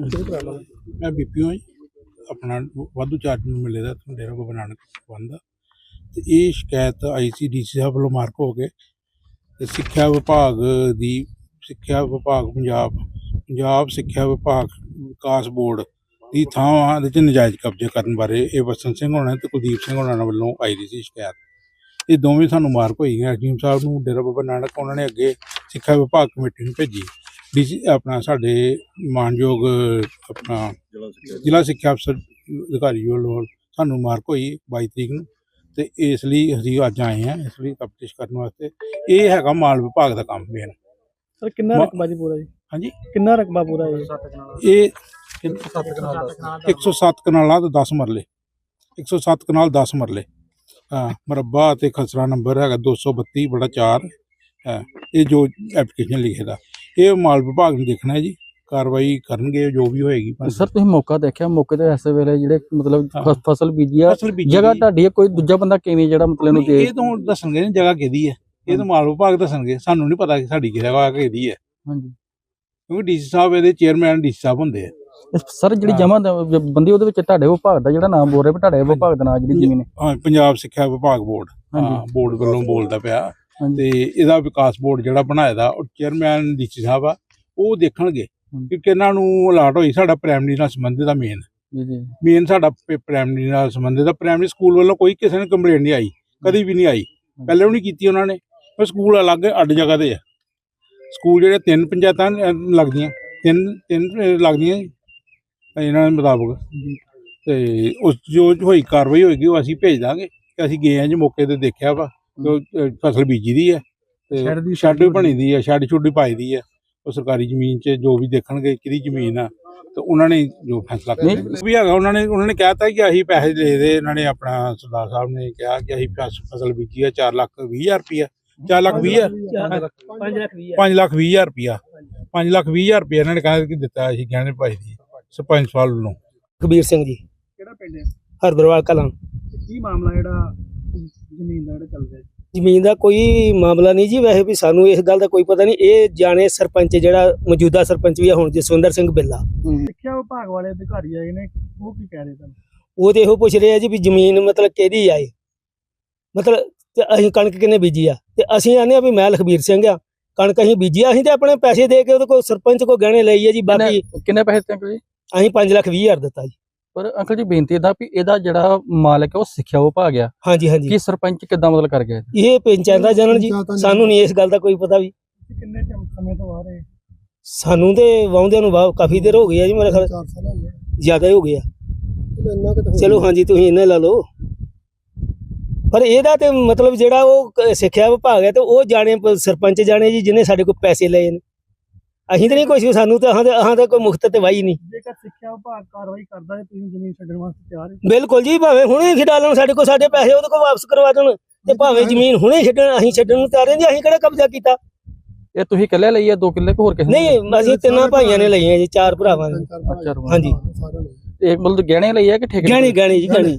ਮੈਂ ਬੀਪੀਓ ਆਪਣਾ ਵਾਧੂ ਚਾਰਜ ਨੂੰ ਮਿਲੇ ਦਾ ਡੇਰਾ ਬਾਬਾ ਨਾਨਕ ਬੰਦਾ ਤੇ ਇਹ ਸ਼ਿਕਾਇਤ ਆਈ ਸੀ ਡੀਸੀ ਸਾਹਿਬ ਵੱਲੋਂ ਮਾਰਕ ਹੋ ਕੇ ਤੇ ਸਿੱਖਿਆ ਵਿਭਾਗ ਦੀ ਸਿੱਖਿਆ ਵਿਭਾਗ ਪੰਜਾਬ ਪੰਜਾਬ ਸਿੱਖਿਆ ਵਿਭਾਗ ਵਿਕਾਸ ਬੋਰਡ ਦੀ ਥਾਂ ਦੇ ਚ ਨਜਾਇਜ਼ ਕਬਜ਼ੇ ਕਰਨ ਬਾਰੇ ਇਹ ਵਸਨ ਸਿੰਘ ਹੋਣਾ ਤੇ ਕੁਲਦੀਪ ਸਿੰਘ ਹੋਣਾ ਵੱਲੋਂ ਆਈ ਦੀ ਸੀ ਸ਼ਿਕਾਇਤ। ਇਹ ਦੋਵੇਂ ਸਾਨੂੰ ਮਾਰਕ ਹੋਈ ਹੈ ਹਕੀਮ ਸਾਹਿਬ ਨੂੰ ਡੇਰਾ ਬਾਬਾ ਨਾਨਕ ਉਹਨਾਂ ਨੇ ਅੱਗੇ ਸਿੱਖਿਆ ਵਿਭਾਗ ਕਮੇਟੀ ਨੂੰ ਭੇਜੀ। ਡੀਸੀ ਆਪਣਾ ਸਾਡੇ ਮਾਨਯੋਗ ਆਪਣਾ ਜ਼ਿਲ੍ਹਾ ਸਿੱਖਿਆ ਅਫਸਰ ਅਧਿਕਾਰੀ ਵੱਲੋਂ ਸਾਨੂੰ ਮਾਰਕ ਹੋਈ 22 ਤਰੀਕ ਨੂੰ ਤੇ ਇਸ ਲਈ ਅਸੀਂ ਅੱਜ ਆਏ ਹਾਂ ਇਸ ਲਈ ਤਫਤੀਸ਼ ਕਰਨ ਵਾਸਤੇ। ਇਹ ਹੈਗਾ ਮਾਲ ਵਿਭਾਗ ਦਾ ਕੰਮ ਮੇਨ ਸਰ ਕਿੰਨਾ ਮਾ- ਰਕਬਾ ਜੀ ਪੂਰਾ ਜੀ? ਹਾਂਜੀ? ਕਿੰਨਾ ਰਕਬਾ ਪੂਰਾ ਜੀ ਇਹ 107 ਕਨਾਲਾਂ ਤੇ 10 ਮਰਲੇ। 107 ਕਨਾਲ 10 ਮਰਲੇ। ਹਾਂ ਮਰਬਾ ਤੇ ਖਸਰਾ ਨੰਬਰ ਹੈਗਾ 232 ਬੜਾ 4 ਹੈ ਇਹ ਜੋ ਐਪਲੀਕੇਸ਼ਨ ਲਿਖੇ ਦਾ। ਇਹ ਮਾਲ ਵਿਭਾਗ ਨੂੰ ਦੇਖਣਾ ਹੈ ਜੀ ਕਾਰਵਾਈ ਕਰਨਗੇ ਜੋ ਵੀ ਹੋਏਗੀ। ਸਰ ਤੁਸੀਂ ਮੌਕਾ ਦੇਖਿਆ ਮੌਕੇ ਤੇ ਐਸੇ ਵੇਲੇ ਜਿਹੜੇ ਮਤਲਬ। ਫਸ- ਫਸਲ ਬੀਜੀ ਆ ਫਸਲ ਬੀਜੀ ਜਗ੍ਹਾ ਦੀ- ਤੁਹਾਡੀ ਹੈ ਕੋਈ ਦੂਜਾ ਬੰਦਾ ਕਿਵੇਂ ਜਿਹੜਾ ਮਤਲਬ ਇਹਨੂੰ ਦੇ ਇਹ ਤਾਂ ਦੱਸਣਗੇ ਨਾ ਜਗ੍ਹਾ ਕਿਹਦੀ ਹੈ। ਇਹ ਤਾਂ ਮਾਲ ਵਿਭਾਗ ਦੱਸਣਗੇ ਸਾਨੂੰ ਨਹੀਂ ਪਤਾ ਕਿ ਸਾਡੀ ਜਗ੍ਹਾ ਕਿਹਦੀ ਹੈ। ਹਾਂਜੀ। ਕਿਉਂਕਿ ਡੀਸੀ ਸਾਹਿਬ ਇਹਦੇ ਚੇਅਰਮੈਨ ਡੀਸੀ ਸਾਹਿਬ ਹੁੰਦੇ ਆ। ਸਰ ਜਿਹੜੀ ਹਾਂ। ਜਮਾ ਬੰਦੀ ਉਹਦੇ ਵਿੱਚ ਤੁਹਾਡੇ ਵਿਭਾਗ ਦਾ ਜਿਹੜਾ ਨਾਮ ਬੋਲ ਰਿਹਾ ਵੀ ਤੁਹਾਡੇ ਵਿਭਾਗ ਦਾ ਨਾਮ ਜਿਹੜੀ ਜ਼ਮੀਨ ਹੈ। ਹਾਂ ਪੰਜਾਬ ਸਿੱਖਿਆ ਵਿਭਾਗ ਬੋਰਡ। ਹਾਂ ਬੋਰਡ ਵੱਲੋਂ ਬੋਲਦਾ ਪਿਆ। ਤੇ ਇਹਦਾ ਵਿਕਾਸ ਬੋਰਡ ਜਿਹੜਾ ਬਣਾਇਆ ਦਾ ਉਹ ਚੇਅਰਮੈਨ ਡੀਸੀ ਸਾਹਿਬ ਆ ਉਹ ਦੇਖਣਗੇ। ਕਿ ਕਿਹਨਾਂ ਨੂੰ ਅਲਾਟ ਹੋਈ ਸਾਡਾ ਪ੍ਰਾਇਮਰੀ ਨਾਲ ਸੰਬੰਧਿਤ ਆ ਮੇਨ ਮੇਨ ਸਾਡਾ ਪ੍ਰਾਇਮਰੀ ਨਾਲ ਸੰਬੰਧਿਤ ਆ। ਪ੍ਰਾਇਮਰੀ ਸਕੂਲ ਵੱਲੋਂ ਕੋਈ ਕਿਸੇ ਨੇ ਕੰਪਲੇਂਟ ਨਹੀਂ ਆਈ ਕਦੀ ਵੀ ਨਹੀਂ ਆਈ। ਪਹਿਲੇ ਵੀ ਨਹੀਂ ਕੀਤੀ ਉਹਨਾਂ ਨੇ ਉਹ ਸਕੂਲ ਅਲੱਗ ਅੱਡ ਜਗ੍ਹਾ ਤੇ ਆ। ਸਕੂਲ ਜਿਹੜੇ ਤਿੰਨ ਪੰਚਾਇਤਾਂ ਲੱਗਦੀਆਂ ਤਿੰਨ ਤਿੰਨ ਲੱਗਦੀਆਂ ਜੀ, ਇਹਨਾਂ ਦੇ ਮੁਤਾਬਕ। ਤੇ ਉਸ ਜੋ ਹੋਈ ਕਾਰਵਾਈ ਹੋਏਗੀ ਉਹ ਅਸੀਂ ਭੇਜ ਦਾਂਗੇ। ਤੇ ਅਸੀਂ ਗਏ ਹਾਂ ਜੀ ਮੌਕੇ ਤੇ ਦੇਖਿਆ ਵਾ। ਅਹ, ਫਸਲ ਬੀਜੀ ਦੀ ਹੈ ਸ਼ੈੱਡ ਤੇ ਦੀ ਸ਼ੈੱਡ ਵੀ ਬਣੀ ਦੀ ਹੈ ਸ਼ੈੱਡ ਛੁੱਡੀ ਪਾਈ ਦੀ ਹੈ। ਉਹ ਸਰਕਾਰੀ ਜ਼ਮੀਨ 'ਚ ਜੋ ਵੀ ਦੇਖਣਗੇ ਕਿਹਦੀ ਜ਼ਮੀਨ ਆ ਤੇ ਉਹਨਾਂ ਨੇ ਜੋ ਫੈਸਲਾ ਕਰਨਾ ਨਹੀਂ। ਵੀ ਹੈਗਾ ਉਹਨਾਂ ਨੇ ਉਹਨਾਂ ਨੇ ਕਹਿਤਾ ਕਿ ਅਸੀਂ ਪੈਸੇ ਦੇ ਦੇ ਇਹਨਾਂ ਨੇ ਆਪਣਾ ਸਰਦਾਰ ਸਾਹਿਬ ਨੇ ਕਿਹਾ ਕਿ ਅਸੀਂ ਫਸ- ਫਸਲ ਬੀਜੀ ਆ 4 ਲੱਖ 20 ਹਜ਼ਾਰ ਰੁਪਇਆ 4 ਲੱਖ 20 ਹਜ਼ਾਰ। 5 ਲੱਖ 20 5 ਲੱਖ 20 ਹਜ਼ਾਰ। ਰੁਪਇਆ 5 ਲੱਖ 20 ਹਜ਼ਾਰ ਰੁਪਇਆ ਇਹਨਾਂ ਨੇ ਕਹਿ ਕਿ ਦਿੱਤਾ ਅਸੀਂ ਗਹਿਣੇ ਪਾਈ ਦੀ ਸਰਪੰਚ ਸਾਹਿਬ ਵੱਲੋਂ। ਕਬੀਰ ਸਿੰਘ ਜੀ। ਕਿਹੜਾ ਪਿੰਡ ਹੈ? ਹਰਦਰਵਾਲ ਕਲਾਂ। ਕੀ ਮਾਮਲਾ ਜਿਹੜਾ ਜ਼ਮੀਨ ਦਾ ਜਿਹੜਾ ਚੱਲ ਰਿਹਾ ਜੀ ਜ਼ਮੀਨ ਦਾ ਕੋਈ ਮਾਮਲਾ ਨਹੀਂ ਜੀ। ਵੈਸੇ ਵੀ ਸਾਨੂੰ ਇਸ ਗੱਲ ਦਾ ਕੋਈ ਪਤਾ ਨਹੀਂ। ਇਹ ਜਾਣੇ ਸਰਪੰਚ ਜਿਹੜਾ ਮੌਜੂਦਾ ਸਰਪੰਚ ਵੀ ਆ ਹੁਣ ਜਸਵਿੰਦਰ ਸਿੰਘ ਬਿੱਲਾ। ਸਿੱਖਿਆ ਵਿਭਾਗ ਵਾਲੇ ਅਧਿਕਾਰੀ ਆਏ ਨੇ ਉਹ ਕੀ ਕਹਿ ਰਹੇ ਤੁਹਾਨੂੰ ਉਹ ਤੇ ਇਹੋ ਪੁੱਛ ਰਹੇ ਆ ਜੀ ਵੀ ਜ਼ਮੀਨ ਮਤਲਬ ਕਿਹਦੀ ਆਏ ਮਤਲਬ ਤੇ ਅਸੀਂ ਕਣਕ ਕਿੰਨੇ ਬੀਜੀ ਆ? ਤੇ ਅਸੀਂ ਆਨੇ ਆ ਵੀ ਮੈਂ ਲਖਬੀਰ ਸਿੰਘ ਆ। ਕਣਕ ਅਸੀਂ ਬੀਜੀ ਆ ਅਸੀਂ ਤੇ ਆਪਣੇ ਪੈਸੇ ਦੇ ਕੇ ਉਹਦੇ ਕੋਲ ਸਰਪੰਚ ਕੋ ਗਹਿਣੇ ਲਈ ਆ ਜੀ। ਬਾਕੀ ਕਿੰਨੇ- ਪੈਸੇ ਦਿੱਤੇ ਜੀ ਅਸੀਂ 5 ਲੱਖ 20 ਹਜ਼ਾਰ ਦਿੱਤਾ ਜੀ। ਪਰ ਅੰਕਲ ਜੀ ਬੇਨਤੀ ਇਹਦਾ ਵੀ ਇਹਦਾ ਜਿਹੜਾ ਮਾਲਕ ਹੈ ਉਹ ਸਿੱਖਿਆ ਵਿਭਾਗ ਆ। ਹਾਂਜੀ ਹਾਂਜੀ। ਕੀ ਸਰਪੰਚ ਕਿੱਦਾਂ ਮਤਲਬ ਕਰ ਗਿਆ ਇਹ ਪੰਚਾਇਤ ਦਾ ਜਨਨ ਜੀ ਸਾਨੂੰ ਨਹੀਂ ਇਸ ਗੱਲ ਦਾ ਕੋਈ ਪਤਾ ਵੀ। ਕਿੰਨੇ ਸਮੇਂ ਤੋਂ ਆ ਰਹੇ ਸਾਨੂੰ ਤੇ ਵਾਉਂਦਿਆਂ ਨੂੰ ਕਾਫੀ ਦੇਰ ਹੋ ਗਈ ਆ ਜੀ ਮੇਰੇ ਖਿਆਲ ਜ਼ਿਆਦਾ ਹੀ ਹੋ ਗਿਆ ਚਲੋ ਹਾਂਜੀ ਤੁਸੀਂ ਇਹਨਾਂ ਲਾ ਲਓ। ਪਰ ਇਹਦਾ ਤੇ ਮਤਲਬ ਜਿਹੜਾ ਉਹ ਸਿੱਖਿਆ ਵਿਭਾਗ ਹੈ ਤੇ ਉਹ ਜਾਣੇ ਸਰਪੰਚ ਜਾਣੇ ਜੀ ਜਿਹਨੇ ਸਾਡੇ ਕੋਲ ਪੈਸੇ ਲਏ ਨੇ। ਅਸੀਂ ਤੇ ਨਹੀਂ ਕੁਛ ਵੀ ਸਾਨੂੰ ਤਾਂ ਅਹਾਂ ਤੇ ਅਹਾਂ ਤੇ ਕੋਈ ਮੁਖਤ ਤੇ ਵਾਈ ਨਹੀਂ। ਜੇਕਰ ਸਿੱਖਿਆ ਵਿਭਾਗ ਕਾਰਵਾਈ ਕਰਦਾ ਹੈ ਤੁਸੀਂ ਜ਼ਮੀਨ ਛੱਡਣ ਵਾਸਤੇ ਤਿਆਰ ਹੋ। ਬਿਲਕੁਲ ਜੀ ਭਾਵੇਂ ਹੁਣੇ ਖਿਡਾ ਲੈਣ ਸਾਡੇ ਕੋਲ ਸਾਡੇ ਪੈਸੇ ਉਹਦੇ ਕੋਲ ਵਾਪਸ ਕਰਵਾ ਦੇਣ ਤੇ ਭਾਵੇਂ ਜ਼ਮੀਨ ਹੁਣੇ ਛੱਡਣ ਅਸੀਂ ਛੱਡਣ ਨੂੰ ਤਿਆਰ ਹਾਂ ਜੀ ਅਸੀਂ ਕਿਹੜਾ ਕਬਜ਼ਾ ਕੀਤਾ? ਇਹ ਤੁਸੀਂ ਇਕੱਲੇ ਲਈ ਆ ਦੋ ਕਿੱਲੇ ਕਿ ਹੋਰ ਕਿਸੇ ਨੇ? ਨਹੀਂ ਅਸੀਂ ਤਿੰਨਾਂ ਭਾਈਆਂ ਨੇ ਲਈਆਂ ਜੀ ਚਾਰ ਭਰਾਵਾਂ ਨੇ। ਹਾਂਜੀ। ਇਹ ਮਤਲਬ ਗਹਿਣੇ ਲਈ ਆ ਕਿ ਠੇਕੇ ਗਹਿਣੀ ਗਹਿਣੀ ਜੀ ਗਹਿਣੀ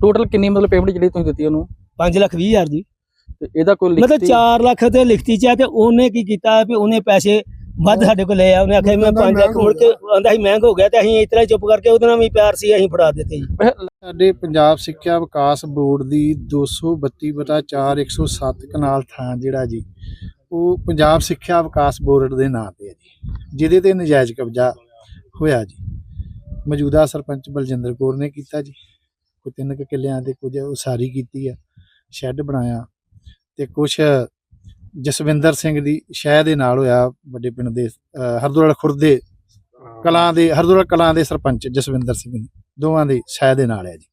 ਟੋਟਲ ਕਿੰਨੀ ਮਤਲਬ ਪੇਮੈਂਟ ਜਿਹੜੀ ਤੁਸੀਂ ਦਿੱਤੀ ਉਹਨੂੰ? 5 ਲੱਖ 20 ਹਜ਼ਾਰ ਜੀ। ਤੇ ਇਹਦਾ ਕੋਈ ਮਤਲਬ ਲਿਖਤੀ 4 ਲੱਖ ਤੇ ਲਿਖਤੀ ਚ ਆ ਤੇ ਉਹਨੇ ਕੀ ਕੀਤਾ ਵੀ ਉਹਨੇ ਪੈਸੇ ਵੱਧ ਸਾਡੇ ਕੋਲ ਲਏ ਆ। ਉਹਨੇ ਆਖਿਆ ਮੈਂ 5 ਲੱਖ ਮੁੜ ਕੇ ਆਂਦਾ ਸੀ, ਮਹਿੰਗ ਹੋ ਗਿਆ ਤੇ ਅਸੀਂ ਇਸ ਚੁੱਪ ਕਰਕੇ ਉਹਦੇ ਨਾਲ ਵੀ ਪਿਆਰ ਸੀ, ਅਸੀਂ ਫੜਾ ਦਿੱਤੇ ਜੀ। ਸਾਡੇ ਪੰਜਾਬ ਸਿੱਖਿਆ ਵਿਕਾਸ ਬੋਰਡ ਦੀ 232 ਬਟਾ 4 107 ਕਨਾਲ ਥਾਂ ਜਿਹੜਾ ਜੀ, ਉਹ ਪੰਜਾਬ ਸਿੱਖਿਆ ਵਿਕਾਸ ਬੋਰਡ ਦੇ ਨਾਂ ਤੇ ਹੈ ਜੀ, ਜਿਹਦੇ ਤੇ ਨਜਾਇਜ਼ ਕਬਜ਼ਾ ਹੋਇਆ ਜੀ। ਮੌਜੂਦਾ ਸਰਪੰਚ ਬਲਜਿੰਦਰ ਕੌਰ ਨੇ ਕੀਤਾ ਜੀ, ਕੋਈ ਤਿੰਨ ਕੁ ਕਿੱਲਿਆਂ ਦੇ ਕੁਝ ਉਸਾਰੀ ਕੀਤੀ ਆ, ਸ਼ੈੱਡ ਬਣਾਇਆ ਤੇ ਕੁਝ ਜਸਵਿੰਦਰ ਸਿੰਘ ਦੀ ਸ਼ਹਿ ਦੇ ਨਾਲ ਹੋਇਆ ਵੱਡੇ ਪਿੰਡ ਦੇ ਹਰਦੋਲ ਖੁਰਦ ਦੇ ਕਲਾਂ ਦੇ ਹਰਦੋਲ ਕਲਾਂ ਦੇ ਸਰਪੰਚ ਜਸਵਿੰਦਰ ਸਿੰਘ ਦੋਵਾਂ ਦੀ ਸ਼ਹਿ ਦੇ ਨਾਲ ਹੈ ਜੀ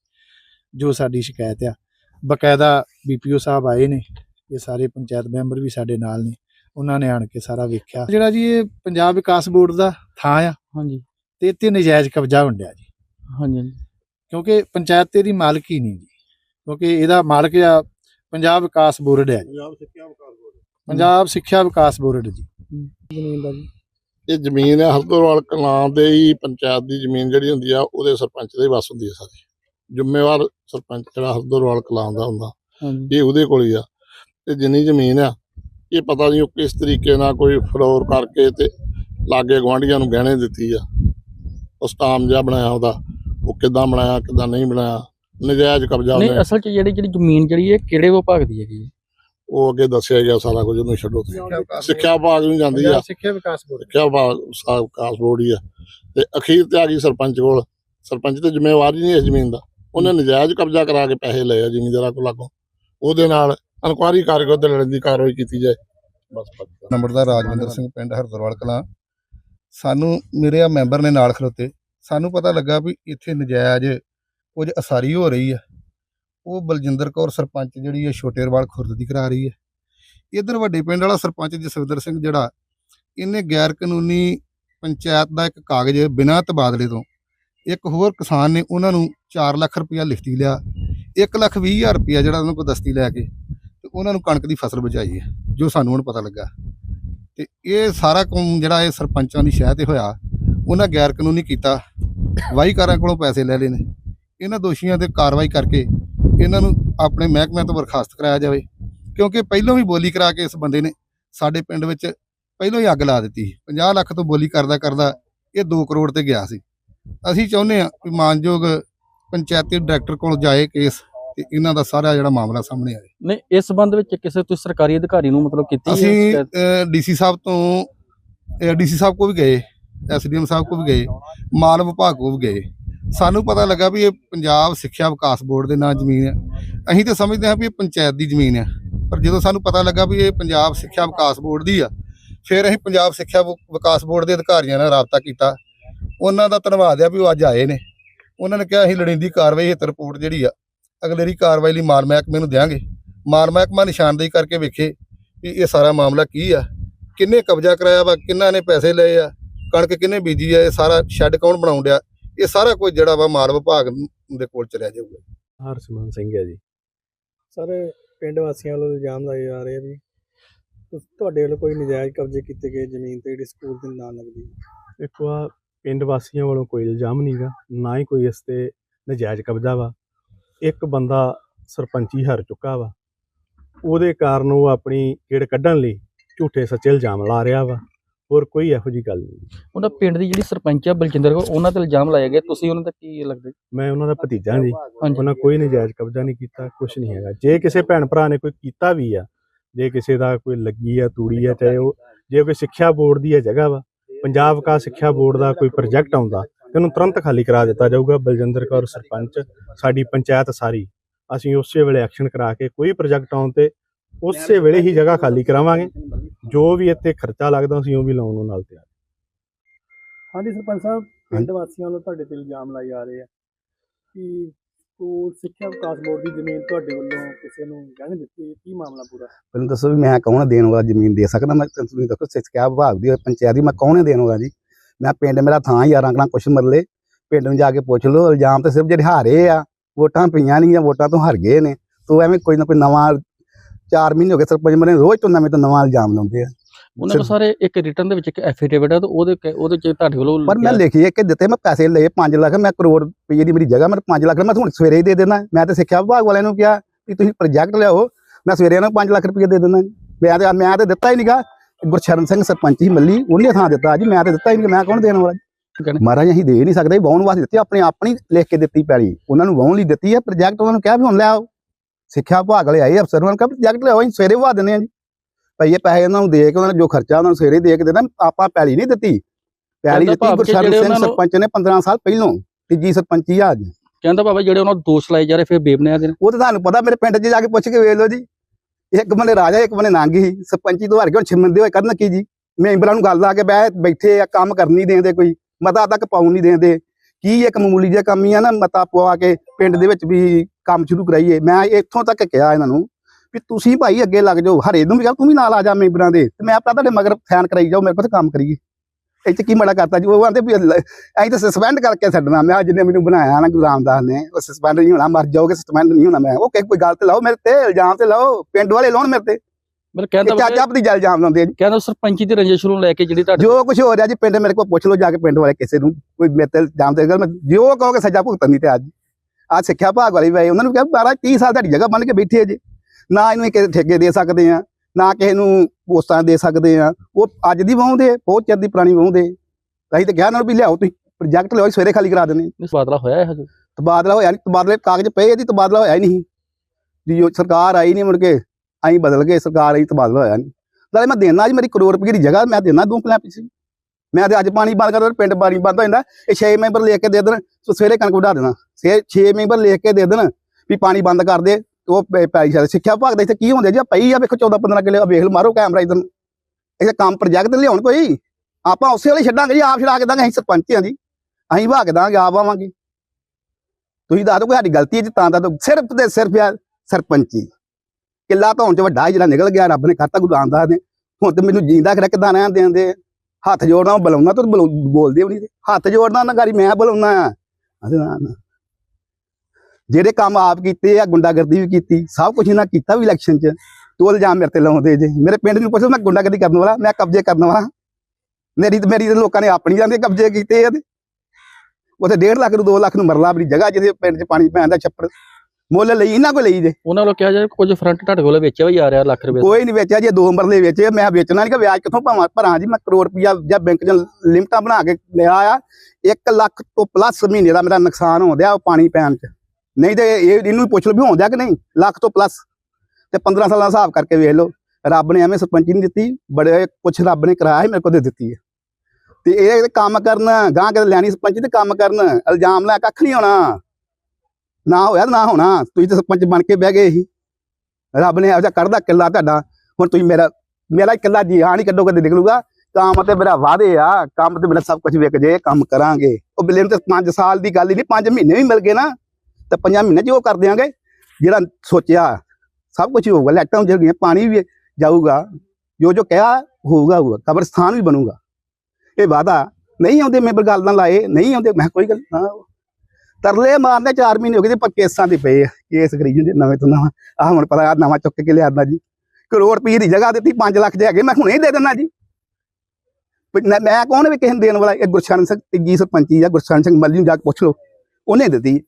ਜੋ ਸਾਡੀ ਸ਼ਿਕਾਇਤ ਆ। ਬਕਾਇਦਾ ਬੀਪੀਓ ਸਾਹਿਬ ਆਏ ਨੇ ਇਹ ਸਾਰੇ ਪੰਚਾਇਤ ਮੈਂਬਰ ਵੀ ਸਾਡੇ ਨਾਲ ਨੇ ਉਹਨਾਂ ਨੇ ਆਣ ਕੇ ਸਾਰਾ ਵੇਖਿਆ। ਜਿਹੜਾ ਜੀ ਇਹ ਪੰਜਾਬ ਵਿਕਾਸ ਬੋਰਡ ਦਾ ਥਾਂ ਆ ਹਾਂਜੀ। ਤੇ ਇੱਥੇ ਨਜਾਇਜ਼ ਕਬਜ਼ਾ ਹੁੰਦਿਆ ਜੀ। ਹਾਂਜੀ। ਕਿਉਂਕਿ ਪੰਚਾਇਤ ਤੇ ਦੀ ਮਾਲਕੀ ਨਹੀਂ ਜੀ ਕਿਉਂਕਿ ਇਹਦਾ ਮਾਲਕ ਆ ਪੰਜਾਬ ਵਿਕਾਸ ਬੋਰਡ ਹੈ ਜੀ। ਪੰਜਾਬ ਸਿੱਖਿਆ ਵਿਕਾਸ ਬੋਰਡ ਜੀ। ਜ਼ਮੀਨ ਦਾ ਜੀ ਇਹ ਜ਼ਮੀਨ ਹੈ ਹਰਦੋਵਾਲ ਕਲਾਂ ਦੇ ਹੀ ਪੰਚਾਇਤ ਦੀ ਜ਼ਮੀਨ ਜਿਹੜੀ ਹੁੰਦੀ ਆ ਉਹਦੇ ਸਰਪੰਚ ਦੇ ਵਸ ਹੁੰਦੀ ਹੈ ਸਾਰੀ। ਜ਼ਿੰਮੇਵਾਰ ਸਰਪੰਚ ਜਿਹੜਾ ਹਰਦੋਵਾਲ ਕਲਾਂ ਦਾ ਹੁੰਦਾ ਇਹ ਉਹਦੇ ਕੋਲ ਹੀ ਆ। ਤੇ ਜਿੰਨੀ ਜ਼ਮੀਨ ਆ ਇਹ ਪਤਾ ਨਹੀਂ ਉਹ ਕਿਸ ਤਰੀਕੇ ਨਾਲ ਕੋਈ ਫਲੋਰ ਕਰਕੇ ਤੇ ਲਾਗੇ ਗਵਾਂਢੀਆਂ ਨੂੰ ਗਹਿਣੇ ਦਿੱਤੀ ਆ। ਉਹ ਸਟਾਮ ਜਿਹਾ ਬਣਾਇਆ ਉਹਦਾ ਉਹ ਕਿੱਦਾਂ ਬਣਾਇਆ ਕਿੱਦਾਂ ਨਹੀਂ ਬਣਾਇਆ ਨਜਾਇਜ਼ ਕਬਜ਼ਾ ਨਹੀਂ ਅਸਲ 'ਚ ਜਿਹੜੀ ਜਿਹੜੀ ਜ਼ਮੀਨ ਜਿਹੜੀ ਹੈ ਕਿਹੜੇ ਵਿਭਾਗ ਦੀ ਹੈਗੀ ਹੈ? ਉਹ ਅੱਗੇ ਦੱਸਿਆ ਗਿਆ ਸਾਰਾ ਕੁਝ ਉਹਨੂੰ ਛੱਡੋ ਤੁਸੀਂ। ਸਿੱਖਿਆ ਵਿਭਾਗ ਨੂੰ ਜਾਂਦੀ ਆ। ਸਿੱਖਿਆ ਵਿਕਾਸ ਬੋਰਡ। ਸਿੱਖਿਆ ਵਿਭਾਗ ਸਾਹਿਬ ਕਾਸ ਬੋਰਡ ਹੀ ਆ। ਤੇ ਅਖੀਰ ਤੇ ਆ ਗਈ ਸਰਪੰਚ ਕੋਲ। ਸਰਪੰਚ ਤੇ ਜ਼ਿੰਮੇਵਾਰੀ ਨਹੀਂ ਇਸ ਜ਼ਮੀਨ ਦਾ। ਉਹਨੇ ਨਜਾਇਜ਼ ਕਬਜ਼ਾ ਕਰਾ ਕੇ ਪੈਸੇ ਲਏ ਆ ਜ਼ਿਮੀਂਦਾਰਾਂ ਕੋਲ ਲਾਗੋਂ ਉਹਦੇ ਨਾਲ ਇਨਕੁਆਰੀ ਕਰਕੇ ਉਹਦੇ ਲੜਨ ਦੀ ਕਾਰਵਾਈ ਕੀਤੀ ਜਾਏ। ਬਸ ਬਸ ਨੰਬਰਦਾਰ ਰਾਜਵਿੰਦਰ ਸਿੰਘ ਪਿੰਡ ਹਰਦਰਵਾਲ ਕਲਾਂ। ਸਾਨੂੰ ਮੇਰੇ ਆ ਮੈਂਬਰ ਨੇ ਨਾਲ ਖਲੋਤੇ। ਸਾਨੂੰ ਪਤਾ ਲੱਗਾ ਵੀ ਇੱਥੇ ਨਜਾਇਜ਼ ਕੁਝ ਅਸਾਰੀ ਹੋ ਰਹੀ ਆ। ਉਹ ਬਲਜਿੰਦਰ ਕੌਰ ਸਰਪੰਚ ਜਿਹੜੀ ਹੈ ਛੋਟੇਰਵਾਲ ਖੁਰਦ ਦੀ ਕਰਾ ਰਹੀ ਹੈ। ਇਧਰ ਵੱਡੇ ਪਿੰਡ ਵਾਲਾ ਸਰਪੰਚ ਜਸਵਿੰਦਰ ਸਿੰਘ ਜਿਹੜਾ, ਇਹਨੇ ਗੈਰ ਕਾਨੂੰਨੀ ਪੰਚਾਇਤ ਦਾ ਇੱਕ ਕਾਗਜ਼ ਬਿਨਾਂ ਤਬਾਦਲੇ ਤੋਂ ਇੱਕ ਹੋਰ ਕਿਸਾਨ ਨੇ ਉਹਨਾਂ ਨੂੰ 4 ਲੱਖ ਰੁਪਇਆ ਲਿਖਤੀ ਲਿਆ। 1 ਲੱਖ 20 ਹਜ਼ਾਰ ਰੁਪਇਆ ਜਿਹੜਾ ਉਹਨਾਂ ਕੋਲ ਦਸਤੀ ਲੈ ਕੇ ਤੇ ਉਹਨਾਂ ਨੂੰ ਕਣਕ ਦੀ ਫਸਲ ਬਚਾਈ ਹੈ, ਜੋ ਸਾਨੂੰ ਹੁਣ ਪਤਾ ਲੱਗਾ। ਤੇ ਇਹ ਸਾਰਾ ਕੰਮ ਜਿਹੜਾ ਇਹ ਸਰਪੰਚਾਂ ਦੀ ਸ਼ਹਿ ਤੇ ਹੋਇਆ, ਉਹਨਾਂ ਗੈਰ ਕਾਨੂੰਨੀ ਕੀਤਾ। ਵਾਹੀਕਾਰਾਂ ਕੋਲੋਂ ਪੈਸੇ ਲੈ ਲਏ ਨੇ। ਇਹਨਾਂ ਦੋਸ਼ੀਆਂ ਤੇ ਕਾਰਵਾਈ ਕਰਕੇ ਇਹਨਾਂ ਨੂੰ ਆਪਣੇ ਮਹਿਕਮਿਆਂ ਤੋਂ ਬਰਖਾਸਤ ਕਰਾਇਆ ਜਾਵੇ। ਕਿਉਂਕਿ ਪਹਿਲਾਂ ਵੀ ਬੋਲੀ ਕਰਾ ਕੇ ਇਸ ਬੰਦੇ ਨੇ ਸਾਡੇ ਪਿੰਡ ਵਿੱਚ ਪਹਿਲਾਂ ਹੀ ਅੱਗ ਲਾ ਦਿੱਤੀ 50 ਲੱਖ ਤੋਂ ਬੋਲੀ ਕਰਦਾ ਕਰਦਾ ਇਹ 2 ਕਰੋੜ ਤੇ ਗਿਆ ਸੀ। ਅਸੀਂ ਚਾਹੁੰਦੇ ਹਾਂ ਕਿ ਮਾਨਯੋਗ ਪੰਚਾਇਤੀ ਡਾਇਰੈਕਟਰ ਕੋਲ ਜਾਏ ਕੇਸ ਤੇ ਇਹਨਾਂ ਦਾ ਸਾਰਾ ਜਿਹੜਾ ਮਾਮਲਾ ਸਾਹਮਣੇ ਆਏ। ਨਹੀਂ ਇਸ ਸੰਬੰਧ ਵਿੱਚ ਕਿਸੇ ਤੁਸੀਂ ਸਰਕਾਰੀ ਅਧਿਕਾਰੀ ਨੂੰ ਮਤਲਬ ਕੀਤੀ ਅਸੀਂ? ਡੀਸੀ ਸਾਹਿਬ ਤੋਂ ਡੀਸੀ ਸਾਹਿਬ ਕੋ ਵੀ ਗਏ ਐਸਡੀਐਮ ਸਾਹਿਬ ਕੋ ਵੀ ਗਏ ਮਾਲ ਵਿਭਾਗ ਕੋ ਵੀ ਗਏ। ਸਾਨੂੰ ਪਤਾ ਲੱਗਾ ਵੀ ਇਹ ਪੰਜਾਬ ਸਿੱਖਿਆ ਵਿਕਾਸ ਬੋਰਡ ਦੇ ਨਾਂ ਜ਼ਮੀਨ ਹੈ। ਅਸੀਂ ਤਾਂ ਸਮਝਦੇ ਹਾਂ ਵੀ ਇਹ ਪੰਚਾਇਤ ਦੀ ਜ਼ਮੀਨ ਹੈ। ਪਰ ਜਦੋਂ ਸਾਨੂੰ ਪਤਾ ਲੱਗਾ ਵੀ ਇਹ ਪੰਜਾਬ ਸਿੱਖਿਆ ਵਿਕਾਸ ਬੋਰਡ ਦੀ ਆ, ਫਿਰ ਅਸੀਂ ਪੰਜਾਬ ਸਿੱਖਿਆ ਵਿ- ਵਿਕਾਸ ਬੋਰਡ ਦੇ ਅਧਿਕਾਰੀਆਂ ਨਾਲ ਰਾਬਤਾ ਕੀਤਾ। ਉਹਨਾਂ ਦਾ ਧੰਨਵਾਦ ਆ ਵੀ ਉਹ ਅੱਜ ਆਏ ਨੇ। ਉਹਨਾਂ ਨੇ ਕਿਹਾ ਅਸੀਂ ਲੋੜੀਂਦੀ ਕਾਰਵਾਈ ਹਿੱਤ ਰਿਪੋਰਟ ਜਿਹੜੀ ਆ ਅਗਲੇਰੀ ਕਾਰਵਾਈ ਲਈ ਮਾਲ ਮਹਿਕਮੇ ਨੂੰ ਦਿਆਂਗੇ। ਮਾਲ ਮਹਿਕਮਾ ਨਿਸ਼ਾਨਦੇਹੀ ਕਰਕੇ ਵੇਖੇ ਵੀ ਇਹ ਸਾਰਾ ਮਾਮਲਾ ਕੀ ਆ। ਕਿੰਨੇ ਕਬਜ਼ਾ ਕਰਾਇਆ ਵਾ, ਕਿੰਨਾਂ ਨੇ ਪੈਸੇ ਲਏ ਆ, ਕਣਕ ਕਿੰਨੇ ਬੀਜੀ ਆ, ਇਹ ਸਾਰਾ ਸ਼ੈੱਡ ਕੌਣ ਬਣਾਉਣ ਡਿਆ? ਇਹ ਸਾਰਾ ਕੁਝ ਜਿਹੜਾ ਵਾ ਮਾਲ ਵਿਭਾਗ ਦੇ ਕੋਲ ਚਲਿਆ ਜਾਊਗਾ। ਹਰਸਮਨ ਸਿੰਘ ਹੈ ਜੀ। ਸਰ ਪਿੰਡ ਵਾਸੀਆਂ ਵੱਲੋਂ ਇਲਜ਼ਾਮ ਲਾਏ ਜਾ ਰਹੇ ਆ ਵੀ ਤੁਹਾਡੇ ਵੱਲੋਂ ਕੋਈ ਨਜਾਇਜ਼ ਕਬਜ਼ੇ ਕੀਤੇ ਗਏ ਜ਼ਮੀਨ ਤੇ ਜਿਹੜੀ ਸਕੂਲ ਦੇ ਨਾਂ ਲੱਗਦੀ। ਹੈ ਦੇਖੋ ਆ ਪਿੰਡ ਵਾਸੀਆਂ ਵੱਲੋਂ ਕੋਈ ਇਲਜ਼ਾਮ ਨਹੀਂਗਾ ਨਾ ਹੀ ਕੋਈ ਇਸ ਤੇ ਨਜਾਇਜ਼ ਕਬਜ਼ਾ ਵਾ। ਇੱਕ ਬੰਦਾ ਸਰਪੰਚੀ ਹਾਰ ਚੁੱਕਾ ਵਾ। ਉਹਦੇ ਕਾਰਨ ਉਹ ਆਪਣੀ ਕਿੜ ਕੱਢਣ ਲਈ ਝੂਠੇ ਸੱਚੇ ਇਲਜ਼ਾਮ ਲਾ ਰਿਹਾ ਵਾ। ਹੋਰ ਕੋਈ ਇਹੋ ਜੀ ਗੱਲ ਨਹੀਂ। ਉਹਨਾਂ ਪਿੰਡ ਦੀ ਜਿਹੜੀ ਸਰਪੰਚ ਆ ਬਲਜਿੰਦਰ ਕੌਰ ਉਹਨਾਂ ਤੇ ਇਲਜ਼ਾਮ ਲਾਏ ਗਏ। ਤੁਸੀਂ ਉਹਨਾਂ ਦਾ ਕੀ ਲੱਗਦਾ ਮੈਂ ਉਹਨਾਂ ਦਾ ਭਤੀਜਾ ਜੀ। ਉਹਨਾਂ ਕੋਈ ਨਜਾਇਜ਼ ਕਬਜ਼ਾ ਨਹੀਂ ਕੀਤਾ ਕੁਝ ਨਹੀਂ ਹੈਗਾ। ਜੇ ਕਿਸੇ ਭੈਣ ਭਰਾ ਨੇ ਕੋਈ ਕੀਤਾ ਵੀ ਆ ਜੇ ਕਿਸੇ ਦਾ ਕੋਈ ਲੱਗੀ ਆ ਤੂੜੀ ਆ ਚਾਹੇ ਉਹ ਜੇ ਕੋਈ ਸਿੱਖਿਆ ਬੋਰਡ ਦੀ ਹੈ ਜਗ੍ਹਾ ਵਾ ਪੰਜਾਬ ਕਾ ਸਿੱਖਿਆ ਬੋਰਡ ਦਾ ਕੋਈ ਪ੍ਰੋਜੈਕਟ ਆਉਂਦਾ ਤੇ ਉਹਨੂੰ ਤੁਰੰਤ ਖਾਲੀ ਕਰਾ ਦਿੱਤਾ ਜਾਊਗਾ ਬਲਜਿੰਦਰ ਕੌਰ ਸਰਪੰਚ ਸਾਡੀ ਪੰਚਾਇਤ ਸਾਰੀ। ਅਸੀਂ ਉਸੇ ਵੇਲੇ ਐਕਸ਼ਨ ਕਰਾ ਕੇ ਕੋਈ ਪ੍ਰੋਜੈਕਟ ਆਉਣ ਤੇ ਉਸੇ ਵੇਲੇ ਹੀ ਜਗ੍ਹਾ ਖਾਲੀ ਕਰਾਵਾਂਗੇ। ਜੋ ਵੀ ਇੱਥੇ ਖਰਚਾ ਲੱਗਦਾ ਅਸੀਂ ਉਹ ਵੀ ਲਾਉਣ ਨੂੰ ਨਾਲ ਤਿਆਰ। ਹਾਂਜੀ ਸਰਪੰਚ ਸਾਹਿਬ ਪਿੰਡ ਵਾਸੀਆਂ ਵੱਲੋਂ ਤੁਹਾਡੇ ਤੇ ਇਲਜ਼ਾਮ ਲਾਏ ਜਾ ਰਹੇ ਆ ਕਿ ਸਕੂਲ ਸਿੱਖਿਆ ਵਿਕਾਸ ਬੋਰਡ ਦੀ ਜ਼ਮੀਨ ਤੁਹਾਡੇ ਵੱਲੋਂ ਕਿਸੇ ਨੂੰ ਗਹਿਣੇ ਦਿੱਤੀ ਹੈ। ਕੀ ਮਾਮਲਾ ਪੂਰਾ? ਪਹਿਲਾਂ ਦੱਸੋ ਵੀ ਮੈਂ ਕੌਣ ਦੇਣ ਵਾਲਾ ਜ਼ਮੀਨ ਦੇ ਸਕਦਾ? ਮੈਂ ਤੁਸੀਂ ਦੇਖੋ ਸਿੱਖਿਆ ਵਿਭਾਗ ਦੀ ਪੰਚਾਇਤ ਦੀ ਮੈਂ ਕੌਣ ਦੇਣ ਵਾਲਾ ਜੀ? ਮੈਂ ਪਿੰਡ ਮੇਰਾ ਥਾਂ ਯਾਰਾਂ ਕਣਾ ਕੁਛ ਮਰਲੇ। ਪਿੰਡ ਨੂੰ ਜਾ ਕੇ ਪੁੱਛ ਲਓ ਇਲਜ਼ਾਮ ਤਾਂ ਸਿਰਫ ਜਿਹੜੇ ਹਾਰੇ ਆ ਵੋਟਾਂ ਪਈਆਂ ਨਹੀਂ ਜਾਂ ਵੋਟਾਂ ਤੋਂ ਹਾਰ ਗਏ ਨੇ ਤੋ ਐਵੇਂ ਕੋਈ ਨਾ ਕੋਈ ਨਵਾਂ 4 ਮਹੀਨੇ ਹੋ ਗਏ ਸਰਪੰਚ ਮਰੇ ਰੋਜ਼ ਤੋਂ ਨਵੇਂ ਤੋਂ ਨਵਾਂ ਇਲਜ਼ਾਮ ਲਾਉਂਦੇ ਆ। ਉਹਨਾਂ ਕੋਲ ਸਾਰੇ ਇੱਕ ਰਿਟਰਨ ਦੇ ਵਿੱਚ ਇੱਕ ਐਫੀਡੇਵਿਟ ਆ ਤੇ ਉਹਦੇ ਉਹਦੇ ਚ ਤੁਹਾਡੇ ਵੱਲੋਂ ਪਰ ਮੈਂ ਲਿਖੀ ਕਿ ਦਿੱਤੇ ਮੈਂ ਪੈਸੇ ਲਏ 5 ਲੱਖ ਮੈਂ ਕਰੋੜ ਰੁਪਏ ਦੀ ਮੇਰੀ ਜਗ੍ਹਾ ਮੈਂ 5 ਲੱਖ ਮੈਂ ਤੁਹਾਨੂੰ ਸਵੇਰੇ ਹੀ ਦੇ ਦੇਣਾ ਮੈਂ ਤੇ ਸਿੱਖਿਆ ਵਿਭਾਗ ਵਾਲਿਆਂ ਨੂੰ ਕਿਹਾ ਵੀ ਤੁਸੀਂ ਪ੍ਰੋਜੈਕਟ ਲਿਆਓ ਮੈਂ ਸਵੇਰੇ ਇਹਨਾਂ ਨੂੰ 5 ਲੱਖ ਰੁਪਏ ਦੇ ਦੇਣਾ ਮੈਂ ਤੇ ਮੈਂ ਤੇ ਦਿੱਤਾ ਹੀ ਨਹੀਂਗਾ ਗੁਰਸ਼ਰਨ ਸਿੰਘ ਸਰਪੰਚ ਹੀ ਮੱਲੀ ਉਹਨੇ ਥਾਂ ਦਿੱਤਾ। ਜੀ ਮੈਂ ਤੇ ਦਿੱਤਾ ਹੀ ਨਹੀਂ ਮੈਂ ਕੌਣ ਦੇਣ ਵਾਲਾ। ਮਹਾਰਾਜ ਅਸੀਂ ਦੇ ਨਹੀਂ ਸਕਦੇ। ਵਾਹੁਣ ਵਾਸਤੇ ਦਿੱਤੀ ਆਪਣੇ ਆਪਣੀ ਲਿਖ ਕੇ ਦਿੱਤੀ ਪੈਲੀ। ਉਹਨਾਂ ਨੂੰ ਵਾਹੁਣ ਲਈ ਦਿੱਤੀ ਹੈ ਪ੍ਰੋਜੈਕਟ ਉਹਨਾਂ ਨੂੰ ਕਿਹਾ ਵੀ ਹੁਣ ਲਿਆਓ ਸਿੱਖਿਆ ਵਿਭਾਗ ਵਾਲੇ ਆਏ ਅਫਸਰ ਉਹਨਾਂ ਨੂੰ ਕਿਹਾ ਪ੍ਰੋਜੈਕਟ ਲਿਆਓ ਅਸੀਂ ਸਵੇਰੇ ਵਾ ਦਿੰਦੇ ਹਾਂ ਜੀ। ਭਾਈ ਇਹ ਪੈਸੇ ਉਹਨਾਂ ਨੂੰ ਦੇ ਕੇ ਉਹਨਾਂ ਨੇ ਜੋ ਖਰਚਾ ਉਹਨਾਂ ਨੂੰ ਸਵੇਰੇ ਦੇ ਕੇ ਦੇਣਾ ਆਪਾਂ ਪੈਲੀ ਨਹੀਂ ਦਿੱਤੀ। ਪੈਲੀ ਕਹਿੰਦਾ ਦਿੱਤੀ ਗੁਰਸ਼ਰਨ ਸਿੰਘ ਸਰਪੰਚ ਨੇ 15 ਸਾਲ ਪਹਿਲੋਂ ਤੀਜੀ ਸਰਪੰਚੀ ਆ ਅੱਜ। ਕਹਿੰਦਾ ਬਾਬਾ ਜਿਹੜੇ ਉਹਨਾਂ ਦੋਸ਼ ਲਾਏ ਜਾ ਰਹੇ ਫਿਰ ਬੇਬੁਨਿਆਦ ਨੇ ਉਹ ਤਾਂ ਤੁਹਾਨੂੰ ਪਤਾ ਮੇਰੇ ਪਿੰਡ 'ਚ ਜਾ ਕੇ ਪੁੱਛ ਕੇ ਵੇਖ ਲਓ ਜੀ। ਇੱਕ ਬੰਨੇ ਰਾਜਾ ਇੱਕ ਬੰਨੇ ਨਾਂਗੀ ਸੀ ਸਰਪੰਚੀ ਤੋਂ ਹਰ ਕੇ ਹੁਣ ਛਿਮੰਦੇ ਹੋਏ ਕਰਨ ਕੀ ਜੀ? ਮੈਂਬਰਾਂ ਨੂੰ ਗੱਲ ਲਾ ਕੇ ਬਹਿ ਬੈਠੇ ਆ ਕੰਮ ਕਰਨ ਨਹੀਂ ਦੇਂਦੇ ਕੋਈ ਮਤਾ ਤੱਕ ਪਾਉਣ ਨਹੀਂ ਦੇਂਦੇ। ਕੀ ਇੱਕ ਮਾਮੂਲੀ ਜਿਹਾ ਕੰਮ ਹੀ ਆ ਨਾ ਮਤਾ ਪਵਾ ਕੇ ਪਿੰਡ ਦੇ ਵਿੱਚ ਵੀ ਕੰਮ ਸ਼ੁਰੂ ਕਰਾਈਏ। ਮੈਂ ਇੱਥੋਂ ਤੱਕ ਕਿਹਾ ਇਹਨਾਂ ਨੂੰ ਵੀ ਤੁਸੀਂ ਭਾਈ ਅੱਗੇ ਲੱਗ ਜਾਓ ਹਰੇ ਨੂੰ ਵੀ ਕਿਹਾ ਤੂੰ ਵੀ ਨਾਲ ਆ ਜਾ ਮੈਂਬਰਾਂ ਦੇ ਤੇ ਮੈਂ ਆਪਣਾ ਤੁਹਾਡੇ ਮਗਰ ਫੈਨ ਕਰਾਈ ਜਾਓ ਮੇਰੇ ਕੋਲ ਤੇ ਕੰਮ ਕਰੀਏ। ਇੱਥੇ ਕੀ ਮੜਾ ਕਰਤਾ ਜੀ? ਉਹ ਆਂਦੇ ਵੀ ਐਂ ਤਾਂ ਸਸਪੈਂਡ ਕਰਕੇ ਛੱਡਣਾ। ਮੈਂ ਜਿੰਨੇ ਮੈਨੂੰ ਬਣਾਇਆ ਨਾ ਗੁਰੂ ਰਾਮਦਾਸ ਨੇ ਉਹ ਸਸਪੈਂਡ ਨਹੀਂ ਹੋਣਾ ਮਰ ਜਾਓਗੇ ਸਸਪੈਂਡ ਨਹੀਂ ਹੋਣਾ ਮੈਂ। ਉਹ ਕੋਈ ਗੱਲ ਤੇ ਲਾਓ ਮੇਰੇ ਤੇ ਇਲਜ਼ਾਮ ਤੇ ਲਾਓ ਪਿੰਡ ਵਾਲੇ ਲਾਉਣ ਮੇਰੇ ਤੇ। ਇਹ ਕਹਿੰਦਾ ਚੱਜ ਬਾਬਾ- ਆਪਦੀ ਜਲ ਇਲਜ਼ਾਮ ਲਾਉਂਦੇ ਆ ਜੀ। ਕਹਿੰਦਾ ਸਰਪੰਚੀ ਦੀ ਰੰਜਿਸ਼ ਨੂੰ ਲੈ ਕੇ ਜਿਹੜੀ ਤੁਹਾਡੇ ਜੋ ਕੁਝ ਹੋ ਰਿਹਾ ਜੀ ਪਿੰਡ ਮੇਰੇ ਕੋਲ ਪੁੱਛ ਲਓ ਜਾ ਕੇ ਪਿੰਡ ਵਾਲੇ ਕਿਸੇ ਨੂੰ ਕੋਈ ਮੇਰੇ ਤੇ ਇਲਜ਼ਾਮ ਤੇ ਮੈਂ ਜੋ ਕਹੋਗੇ ਸਜ਼ਾ ਭੁਗਤਣੀ ਤੇ ਅੱਜ ਆ ਸਿੱਖਿਆ ਭਾਗ ਵਾਲੀ ਵੇ ਉਹਨਾਂ ਨੂੰ ਕਿਹਾ 12 30 ਸਾਲ ਤੁਹਾਡੀ ਜਗ੍ਹਾ ਬਣ ਕੇ ਬੈਠੇ ਜੀ। ਨਾ ਇਹਨੂੰ ਕਿਸੇ ਠੇਕੇ ਦੇ ਸਕਦੇ ਆ ਨਾ ਕਿਸੇ ਨੂੰ ਪੋਸਟਾਂ ਦੇ ਸਕਦੇ ਆ। ਉਹ ਅੱਜ ਦੀ ਵਾਹੁੰਦੇ ਬਹੁਤ ਚਿਰ ਦੀ ਪੁਰਾਣੀ ਵਾਹੁੰਦੇ ਅਸੀਂ ਤਾਂ ਕਿਹਾ ਇਹਨਾਂ ਨੂੰ ਵੀ ਲਿਆਓ ਤੁਸੀਂ ਪ੍ਰੋਜੈਕਟ ਲਿਓ ਸਵੇਰੇ ਖਾਲੀ ਕਰਾ ਦੇਣੇ ਇਸ ਬਾਦਲਾ ਹੋਇਆ ਹੈ ਹਜੇ? ਤਬਾਦਲਾ ਹੋਇਆ ਨਹੀਂ ਤਬਾਦਲੇ ਕਾਗਜ਼ ਪਏ ਜੀ ਤਬਾਦਲਾ ਹੋਇਆ ਹੀ ਨਹੀਂ। ਜੀ ਜੋ ਸਰਕਾਰ ਆਈ ਨਹੀਂ ਮੁੜ ਕੇ ਆਈ ਬਦਲ ਗਏ ਸਰਕਾਰ ਆਈ ਤਬਾਦਲਾ ਹੋਇਆ ਨਹੀਂ। ਨਾਲੇ ਮੈਂ ਦੇਣਾ ਜੀ ਮੇਰੀ ਕਰੋੜ ਰੁਪਏ ਦੀ ਜਗ੍ਹਾ ਮੈਂ ਦੇਣਾ ਦੋ ਕਿੱਲਿਆਂ ਪਿੱਛੇ। ਮੈਂ ਤੇ ਅੱਜ ਪਾਣੀ ਬੰਦ ਕਰ ਦੇਣਾ ਪਿੰਡ ਪਾਣੀ ਬੰਦ ਹੋ ਜਾਂਦਾ। ਇਹ 6 ਮੈਂਬਰ ਲੈ ਕੇ ਦੇ ਦੇਣ ਸੋ ਸਵੇਰੇ ਕਣਕ ਵਢਾ ਦੇਣਾ। ਸੇ 6 ਮੈਂਬਰ ਲਿਖ ਕੇ ਦੇ ਦੇਣ ਵੀ ਪਾਣੀ ਬੰਦ ਕਰ ਦੇ, ਉਹ ਪੈ- ਪੈਲੀ ਸਿੱਖਿਆ ਵਿਭਾਗ ਦੇ ਇੱਥੇ ਕੀ ਹੁੰਦੇ ਜੀ ਆਹ ਪਈ ਆ, ਵੇਖੋ 14 15 ਕਿੱਲੇ ਆਹ ਵੇਖ ਲਓ, ਮਾਰੋ ਕੈਮਰਾ ਇਧਰ ਇਹ ਕੰਮ ਪ੍ਰੋਜੈਕਟ ਲਿਆਉਣ ਕੋਈ। ਆਪਾਂ ਉਸੇ ਵੇਲੇ ਛੱਡਾਂਗੇ ਜੀ, ਆਪ ਛਡਾ ਕੇ ਦਾਂਗੇ ਅਸੀਂ ਸਰਪੰਚ ਹਾਂ ਜੀ ਅਸੀਂ ਭਾਗ ਦਾਂਗੇ, ਆਪ ਆਵਾਂਗੇ। ਤੁਸੀਂ ਦੱਸ ਦਿਓ ਕੋਈ ਸਾਡੀ ਗਲਤੀ ਹੈ ਜੀ, ਤਾਂ ਦਾ ਸਿਰਫ ਤੇ ਸਿਰਫ ਆ ਸਰਪੰਚੀ। ਕਿੱਲਾ ਧੌਣ ਚ ਵੱਡਾ ਜਿਹੜਾ ਨਿਕਲ ਗਿਆ, ਰੱਬ ਨੇ ਕਰਤਾ, ਗੁਰੂ ਰਾਮਦਾਸ ਨੇ। ਹੁਣ ਤੇ ਮੈਨੂੰ ਜੀਂਦਾ ਖੜਾ ਕਿਦਾਂ ਰਹਿਣ ਦੇਂਦੇ ਹੱਥ ਜੋੜਨਾ ਬੁਲਾਉਣਾ ਤੂੰ ਬੁਲਾਉ- ਬੋਲਦੇ ਵੀ ਨਹੀਂ। ਹੱਥ ਜੋੜਨਾ ਨਾ ਗਾਰੀ ਮੈਂ ਬੁਲਾਉਣਾ ਅਸੀਂ ਜਿਹੜੇ ਕੰਮ ਆਪ ਕੀਤੇ ਆ, ਗੁੰਡਾਗਰਦੀ ਵੀ ਕੀਤੀ, ਸਭ ਕੁਝ ਇਹਨਾਂ ਕੀਤਾ ਵੀ ਇਲੈਕਸ਼ਨ 'ਚ। ਤੂੰ ਇਲਜ਼ਾਮ ਮੇਰੇ ਤੇ ਲਾਉਂਦੇ ਜੇ। ਮੇਰੇ ਪਿੰਡ ਨੂੰ ਪੁੱਛੋ, ਮੈਂ ਗੁੰਡਾਗਰਦੀ ਕਰਨ ਵਾਲਾ, ਮੈਂ ਕਬਜ਼ੇ ਕਰਨ ਵਾਲਾ। ਮੇਰੀ ਤੇ ਮੇਰੀ ਲੋਕਾਂ ਨੇ ਆਪਣੀ ਜਾਂਦੇ ਕਬਜ਼ੇ ਕੀਤੇ ਆ ਤੇ। ਉਥੇ 1.5 ਲੱਖ ਨੂੰ 2 ਲੱਖ ਨੂੰ ਮਰਲਾ ਆਪਣੀ ਜਗ੍ਹਾ ਜਿਹਦੇ ਪਿੰਡ 'ਚ ਪਾਣੀ ਪੈਂਦਾ ਛੱਪੜ। ਮੁੱਲ ਲਈ ਇਹਨਾਂ ਕੋਲ ਲਈ ਜੇ। ਉਹਨਾਂ ਵੱਲੋਂ ਕਿਹਾ ਜਾਏ ਕੁਝ ਫਰੰਟ ਤੁਹਾਡੇ ਕੋਲ ਵੇਚਿਆ ਵੀ ਆ ਰਿਹਾ ਲੱਖ ਰੁਪਏ। ਕੋਈ ਨਹੀਂ ਵੇਚਿਆ ਜੇ ਦੋ ਮਰਲੇ ਵੇਚੇ ਮੈਂ ਵੇਚਣਾ ਨਹੀਂ ਕਿ ਵਿਆਜ ਕਿੱਥੋਂ ਭਾਵਾਂ ਭਰਾਂ ਜੀ ਮੈਂ ਕਰੋੜ ਰੁਪਇਆ ਜਾਂ ਬੈਂਕ 'ਚ ਲਿਮਟਾਂ ਬਣਾ ਕੇ ਲਿਆ ਆ। 1 ਲੱਖ ਤੋਂ ਪਲੱਸ ਮਹੀਨੇ ਦਾ ਮੇਰਾ ਨੁਕਸਾਨ ਹੋ ਰਿਹਾ ਉਹ ਪਾਣੀ ਪੈਣ 'ਚ। ਨਹੀਂ ਤੇ ਇਹ ਇਹਨੂੰ ਪੁੱਛ ਲਓ ਵੀ ਹੋਂਦਿਆ ਕਿ ਨਹੀਂ? ਲੱਖ ਤੋਂ ਪਲੱਸ ਤੇ 15 ਸਾਲਾਂ ਦਾ ਹਿਸਾਬ ਕਰਕੇ ਵੇਖ ਲਓ। ਰੱਬ ਨੇ ਐਵੇਂ ਸਰਪੰਚੀ ਨਹੀਂ ਦਿੱਤੀ ਬੜੇ ਕੁਛ ਰੱਬ ਨੇ ਕਰਾਇਆ ਸੀ ਮੇਰੇ ਕੋਲ ਦੇ ਦਿੱਤੀ ਹੈ ਤੇ ਇਹ ਕੰਮ ਕਰਨ ਗਾਂ ਕੇ ਲੈਣੀ ਸਰਪੰਚੀ ਤੇ ਕੰਮ ਕਰਨ ਇਲਜ਼ਾਮ ਲੈ ਕੱਖ ਨਹੀਂ ਹੋਣਾ ਨਾ ਹੋਇਆ ਨਾ ਹੋਣਾ। ਤੁਸੀਂ ਤਾਂ ਸਰਪੰਚ ਬਣ ਕੇ ਬਹਿ ਗਏ ਸੀ। ਰੱਬ ਨੇ ਇਹੋ ਜਿਹਾ ਕਿੱਲਾ ਤੁਹਾਡਾ। ਹੁਣ ਤੁਸੀਂ ਮੇਰਾ ਮੇਰਾ ਇਕੱਲਾ ਜੀ ਹਾਂ ਨਹੀਂ ਕੱਢੋ ਕਦੇ ਨਿਕਲੂਗਾ। ਕੰਮ ਤੇ ਮੇਰਾ ਵਾਅਦੇ ਆ। ਕੰਮ ਤੇ ਮੇਰਾ ਸਭ ਕੁਝ ਵਿਕ ਜੇ, ਕੰਮ ਕਰਾਂਗੇ। ਉਹ ਬਿੱਲੇ ਤੇ 5 ਸਾਲ ਦੀ ਗੱਲ ਹੀ ਨਹੀਂ 5 ਮਹੀਨੇ ਵੀ ਮਿਲ ਗਏ ਨਾ। ਤੇ 5 ਮਹੀਨੇ 'ਚ ਉਹ ਕਰ ਦਿਆਂਗੇ। ਜਿਹੜਾ ਸੋਚਿਆ, ਸਭ ਕੁਝ ਹੋਊਗਾ। ਲਾਈਟਾਂ ਜਿਹੜੀਆਂ ਪਾਣੀ ਵੀ ਜਾਊਗਾ। ਜੋ ਜੋ ਕਿਹਾ, ਹੋਊਗਾ ਹੋਊਗਾ। ਕਬਰਸਤਾਨ ਵੀ ਬਣੂਗਾ। ਇਹ ਵਾਦਾ ਨਹੀਂ ਆਉਂਦੇ ਮੈਂਬਰ ਗੱਲ ਨਾਲ ਲਾਏ, ਨਹੀਂ ਆਉਂਦੇ। ਮੈਂ ਕਿਹਾ ਕੋਈ ਗੱਲ ਨਾ। ਤਰਲੇ ਮਾਰਨੇ 4 ਮਹੀਨੇ ਹੋ ਗਏ ਤੇ ਪਰ ਕੇਸਾਂ ਦੇ ਪਏ ਆ। ਕੇਸ ਕਰੀ ਜਾਂਦੇ ਨਵੇਂ ਤੋਂ ਨਵਾਂ। ਆਹ ਹੁਣ ਪਤਾ ਆ ਨਵਾਂ ਚੁੱਕ ਕੇ ਲਿਆਂਦਾ ਜੀ। ਕਰੋੜ ਰੁਪਏ ਦੀ ਜਗ੍ਹਾ ਦਿੱਤੀ 5 ਲੱਖ ਦੇ ਹੈਗੇ। ਮੈਂ ਹੁਣੇ ਹੀ ਦੇ ਦਿੰਦਾ ਜੀ। ਮੈਂ ਕੌਣ ਵੀ ਕਿਸੇ ਨੂੰ ਦੇਣ ਵਾਲਾ? ਇਹ ਗੁਰਸ਼ਰਨ ਸਿੰਘ, ਤੀਜੀ ਸਰਪੰਚੀ ਜਾਂ ਗੁਰਸ਼ਰਨ ਸਿੰਘ ਮੱਲੀ ਨੂੰ ਜਾ ਕੇ ਪੁੱਛ ਲਓ। ਉਹਨੇ ਦਿੱਤੀ।